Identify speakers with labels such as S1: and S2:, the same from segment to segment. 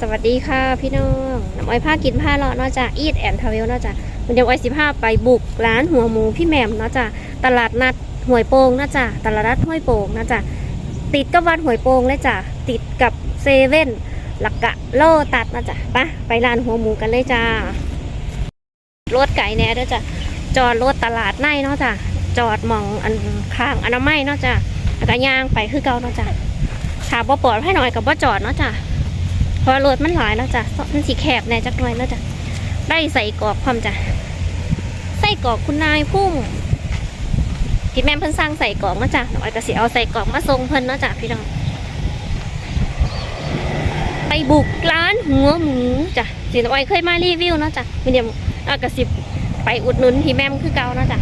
S1: สวัสดีค่ะพี่น้องน้ำอ้อยผ้ากินผ้าเลาะนอกจากอีทแอนทาวเวลนอกจากวันเดียวอ้อยสิผ้าไปบุกร้านหัวหมูพี่แหม่มนอกจากตลาดนัดหวยโป่งนอกจากตลาดนัดห้วยโป่งนอกจากติดกับวัดหวยโป่งเลยจ้ะติดกับเซเว่นหลักกะโลตัดนอกจากปะไปร้านหัวหมูกันเลยจ้ารถไก่แน่เด้อจ้ะจอดรถตลาดในเนาะจ้ะจอดมองอันข้างอนามัยเนาะจ้ะแล้วก็ย่างไปคือเก่าเนาะจ้ะถามว่าปลอดให้หน่อยกับว่าจอดเนาะจ้ะ ราะรถมันหลายแล้วจ้ะมันสีแคบแน่จักหน่อยแล้วจ้ะได้ใส่กรอกความจ้ะใส่กรอกคุณนายพุ่มที่แม่เพิ่นสร้างใส่กรอกมาจ้ะหน้อยก็สิเอาใส่กรอกมาส่งเพิ่นเนาะจ้ะพี่น้องไปบุกร้านหัวหมูจ้ะสิน้อยเคยมารีวิวเนาะจ้ะมีเดียวอากระสิบไปอุดหนุนที่แม่มคือเก่าเนาะจ้ะ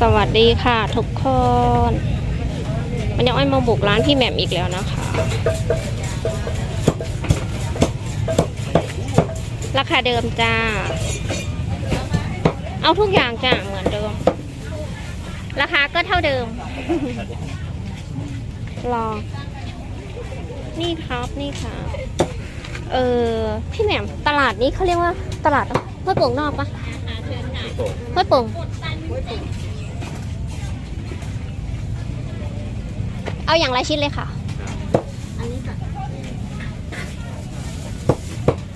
S1: สวัสดีค่ะทุกคน มันยังอ้อยมาบุกร้านพี่แหม่มอีกแล้วนะคะ ราคาเดิมจ้า เอาทุกอย่างจ้าเหมือนเดิม ราคาก็เท่าเดิม รอ นี่ครับนี่ครับเออพี่แหม่มตลาดนี้เขาเรียกว่าตลาดห้วยโป่งนอกปะห้วยโป่ง เอาอย่างละชิ้นเลยค่ะ
S2: อันนี้ค่ะ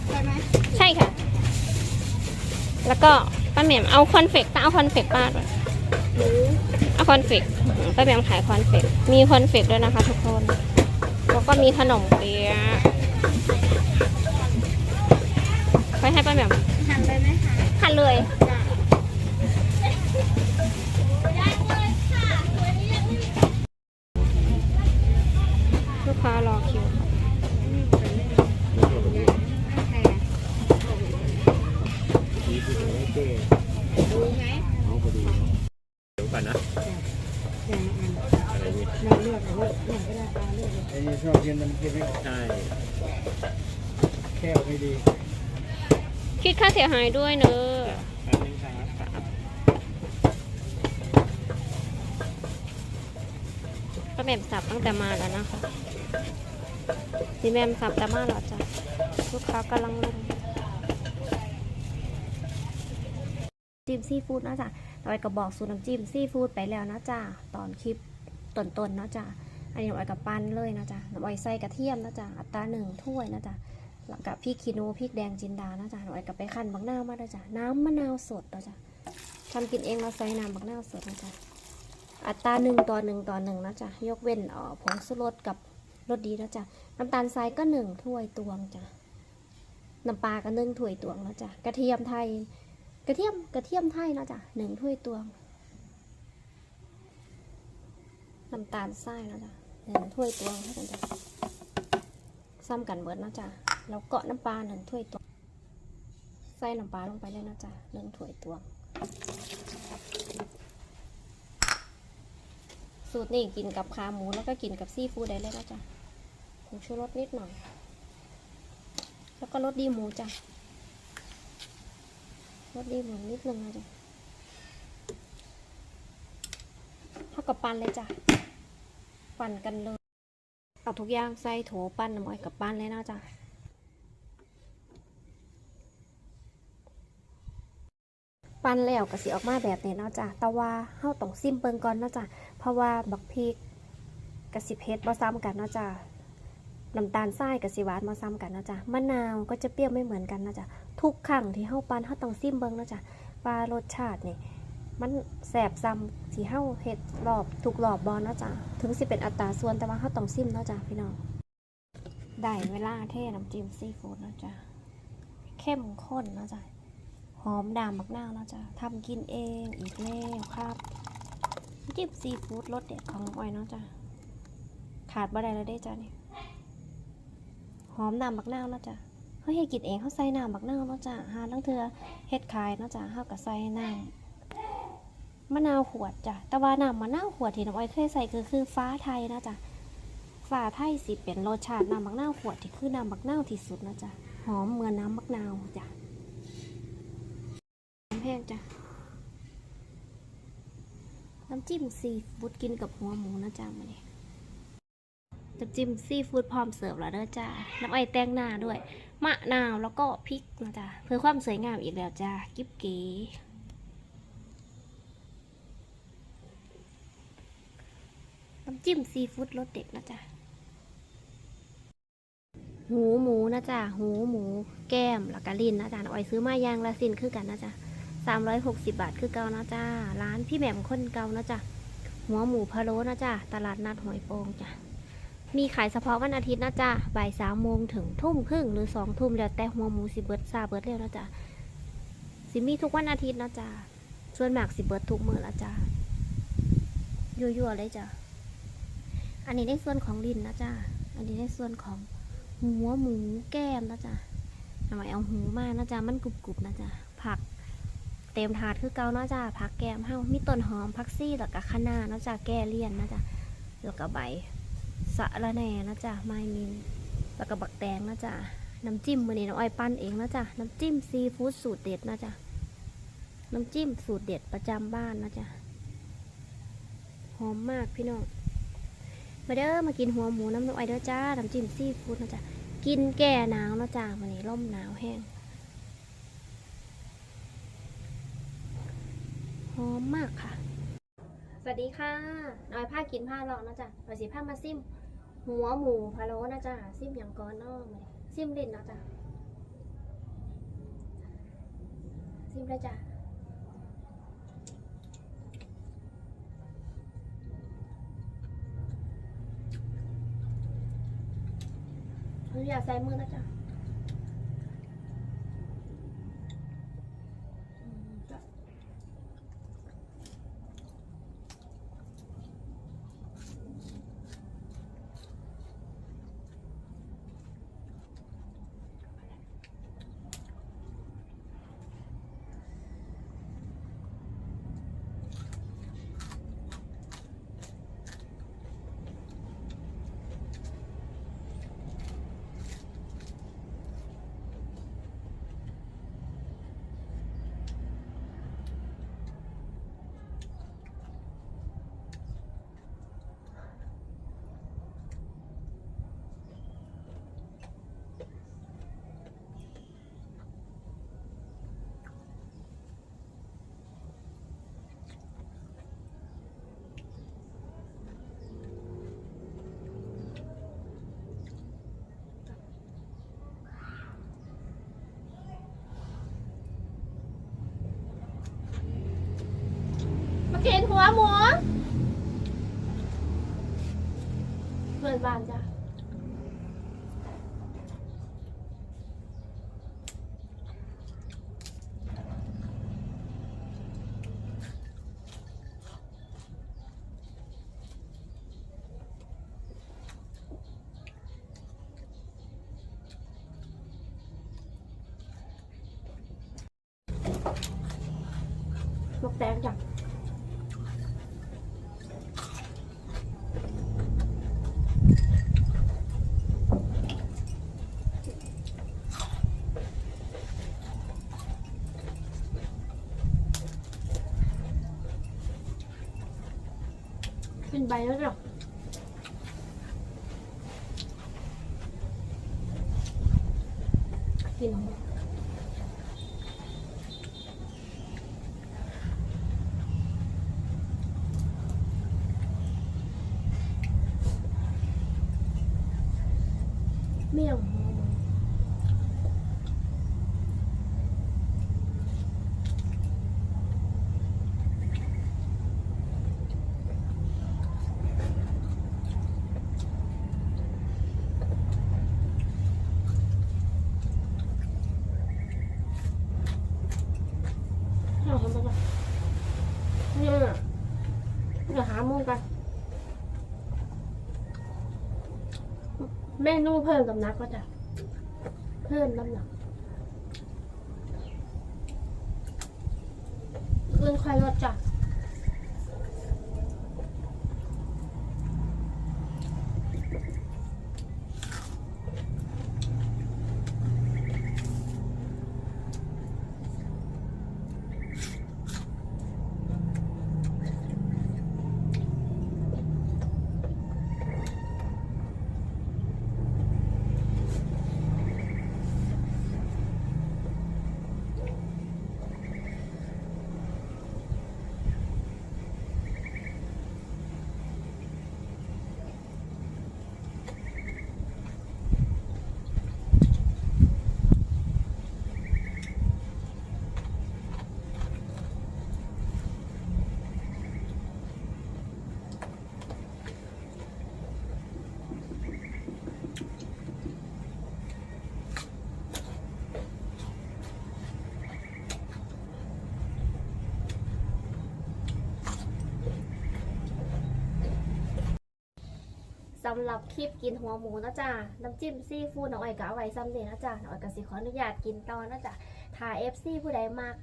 S2: ใช่ไหม
S1: ใช่ค่ะ แล้วก็ป้าแหม่มเอาคอนเฟกต์เอาคอนเฟกต์ป้าด้วย
S2: หรือ
S1: เอาคอนเฟกต์ป้าแหม่มขายคอนเฟกต์มีคอนเฟกต์ด้วยนะคะ ทุกคน แล้วก็มีขนมเปี๊ยะไปให้ป้าแหม่ม
S2: หั่นเลยไหมคะ
S1: หั่นเลย
S2: ดูไหม
S3: เดี๋ยวก่อนนะ
S2: อะ
S3: ไรนี่
S2: เราเลือกเลือกอย่างเวลาตาเลือก
S4: ไอ้นี่ชอบกินมันกินไม่ออก
S3: ใช่
S4: แค่ไม่ดี
S1: คิดค่าเสียหายด้วยเนอะ
S3: ป้า
S1: แหม่มสับตั้งแต่มาแล้วนะคะพี่แหม่มสับแต่มาแล้วจ้ะลูกค้ากำลังลง จิ้มซีฟู้ดนะจ๊ะต่อยก็บอกสูตรน้ำจิ้มซีฟู้ดไปแล้วนะจ๊ะตอนคลิปต้นๆนะจ๊ะอันนี้น้ำอ้อยกับปั้นเลยนะจ๊ะน้ำอ้อยใส่กระเทียมนะจ๊ะอัตราหนึ่งถ้วยนะจ๊ะแล้วกับพริกขี้หนูพริกแดงจินดานะจ๊ะน้ำอ้อยกับไปคั่นบักนาวมาด้วยจ้ะน้ำมะนาวสดนะจ๊ะทำกินเองเราใส่น้ำบักนาวสดนะจ๊ะอัตราหนึ่งต่อหนึ่งต่อหนึ่งนะจ๊ะยกเว้นออผงชูรสกับรสดีนะจ๊ะน้ำตาลทรายก็หนึ่งถ้วยตวงจ้ะน้ำปลาก็หนึ่งถ้วยตวงนะจ๊ะกระเทียมไทย กระเทียมกระเทียมไทยเนาะจ้ะหนึ่งถ้วยตวงน้ำตาลทรายเนาะจ้ะหนึ่งถ้วยตวงเท่ากันจ้ะซ้ำกันเบิดเนาะจ้ะแล้วก็น้ำปลาหนึ่งถ้วยตวงใส่น้ำปลาลงไปเลยนะจ้ะหนึ่งถ้วยตวง สูตรนี้กินกับขาหมูแล้วก็กินกับซีฟู้ดได้เลยนะจ้ะผงชูรสนิดหน่อย แล้วก็รสดีหมูจ้ะ รสดีหมูนิดนึงนะจ๊ะเท่ากับปั้นเลยจ้ะ ปั่นกันเลย เอาทุกอย่างใส่โถปั้นน้ำอ้อยกับปั้นเลยนะจ๊ะปั้นแล้วก็สิออกมาแบบนี้เนาะจ้ะ แต่ว่าเฮาต้องซิมเบิงก่อนเนาะจ้ะ เพราะว่าบักพริกกับสิเผ็ดบ่ซ้ำกันเนาะจ้ะ น้ำตาลทรายกับสิหวานบ่ซ้ำกันเนาะจ้ะ มะนาวก็จะเปรี้ยวไม่เหมือนกันเนาะจ้ะ ทุกครั้งที่เฮาปั้นเฮาต้องซิมเบิ่งนะจ้ะว่ารสชาตินี่มันแสบซ้ำที่เฮาเฮ็ดรอบทุกรอบบ่เนะจ้ะถึงสิเป็นอัตราส่วนแต่ว่าเฮาต้องซิมนะจ้ะพี่น้องได้เวลาเทน้ำจิ้มซีฟู้ดนะจ้ะเข้มข้นนะจ้ะหอมดามบักนาวนะจ้ะทำกินเองอีกแล้วครับจิ้มซีฟู้ดรสเด็ดของอ้อยเนาะจ้ะขาดบ่ได้แล้วเด้จ้ะนี่หอมดามบักนาวนะจ้ะ เขาเฮ็ดกินเองเขาใส่น้ำบักนาวเนาะจ้ะหาลังเทือเฮ็ดขายเนาะจ้ะเฮาก็ใส่น้ำมะนาวขวดจ้ะแต่ว่าน้ำมะนาวขวดที่น้องอ้อยเคยใส่คือคือฟ้าไทยนะจ้ะฟ้าไทยสิเป็นรสชาติน้ำบักนาวขวดที่คือน้ำบักนาวที่สุดนะจ้ะหอมเหมือนน้ำบักนาวจ้ะน้ำแพงจ้ะน้ำจิ้มซีฟู้ดกินกับหัวหมูนะจ้ะมาเนี่ย จะจิ้มซีฟู้ดพร้อมเสิร์ฟแล้วเด้อจ้า น้ำอ้อยแตงหน้าด้วย มะนาวแล้วก็พริกนะจ๊ะเพื่อความสวยงามอีกแล้วจ้า กิ๊บเก๋น้ำจิ้มซีฟู้ดรสเด็ดนะจ๊ะหูหมูนะจ๊ะหูหมู แก้มแล้วก็ลิ้นนะจ๊ะน้ำอ้อยซื้อมาอยางละสินคือกันนะจ๊ะสามร้อยหกสิบบาทคือเก่านะจ๊ะร้านพี่แหม่มคนเก่านะจ๊ะหัวหมูพะโล้นะจ๊ะตลาดนัดหอยโปงจ้ะ มีขายเฉพาะวันอาทิตย์นะจ๊ะบ่ายสามโมงถึงทุ่มครึ่งหรือสองทุ่มแล้วแต่หัวหมูสิเบิร์ดซาเบิร์ดเร็วนะจ๊ะสิมีทุกวันอาทิตย์นะจ๊ะส่วนมากสิเบิร์ดทุกมื้อละจ้ะยั่วๆเลยจ้ะอันนี้ในส่วนของลิ้นนะจ๊ะอันนี้ในส่วนของหัวหมูแก้มนะจ๊ะทำไมเอาหูมานะจ๊ะมันกรุบๆนะจ๊ะผักเต็มถาดคือเกาเนาะจ้ะผักแก้มเฮามีต้นหอมผักซี่แล้วก็คะน้าเนาะจ้ะแก้เลี่ยนนะจ๊ะแล้วก็ใบ สะระแหน่นะจ๊ะไม้มินแล้วก็บักแตงนะจ๊ะน้ำจิ้มมือนี้น้องอ้อยปั้นเองนะจ๊ะน้ำจิ้มซีฟู้ดสูตรเด็ดนะจ๊ะน้ำจิ้มสูตรเด็ดประจำบ้านนะจ๊ะหอมมากพี่น้องมาเด้อมากินหัวหมูน้ำน้องอ้อยเด้อจ้าน้ำจิ้มซีฟู้ดนะจ๊ะกินแก่หนาวนะจ๊ะวันนี้ร่มหนาวแห้งหอมมากค่ะ สวัสดีค่ะน้อยผ้ากินผ้าเลาะนะจ๊ะเราสิผ้ามาซิม หัวหมูพะโล้นะจ๊ะซิมอย่างก้อนนอกเลยซิมเด่นนะจ๊ะซิมเลยจ้ะอยากใส่มือนะจ๊ะ มากินหัวหมูเพื่อนบ้านจ้ะลูกแตงจ้ะ เป็น ใบแล้วจ้ะกินหอมเมี่ยงหอมเอาทำไปก่อนนี่น่ะเดี๋ยวหามุมกันเมนูเพิ่มกับนักก็จะ เพิ่มน้ำหนักคืนควายรสจัด สำหรับคลิปกินหัวหมูนะจ๊ะน้ำจิ้มซีฟู้ดน้องอ้อยก็เอาไว้ซ้ำเดนะจ๊ะน้องอ้อยก็สิขออนุญาตกินต่อนะจ๊ะถ้า FC ผู้ใดมาก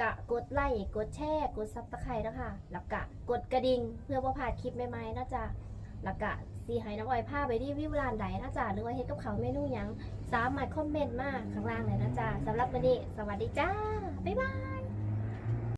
S1: กะกดไลค์กดแชร์กดซับสไครต์นะคะแล้วก็กดกระดิ่งเพื่อบ่พลาดคลิปใหม่ๆนะจ๊ะแล้วก็สีให้น้องอ้อยพาไปรีวิวร้านใดนะจ๊ะหรือว่าเฮ็ดกับเขาเมนูยังสามารถคอมเมนต์มาข้างล่างเลยนะจ๊ะสำหรับวันนี้สวัสดีจ้าบ๊ายบาย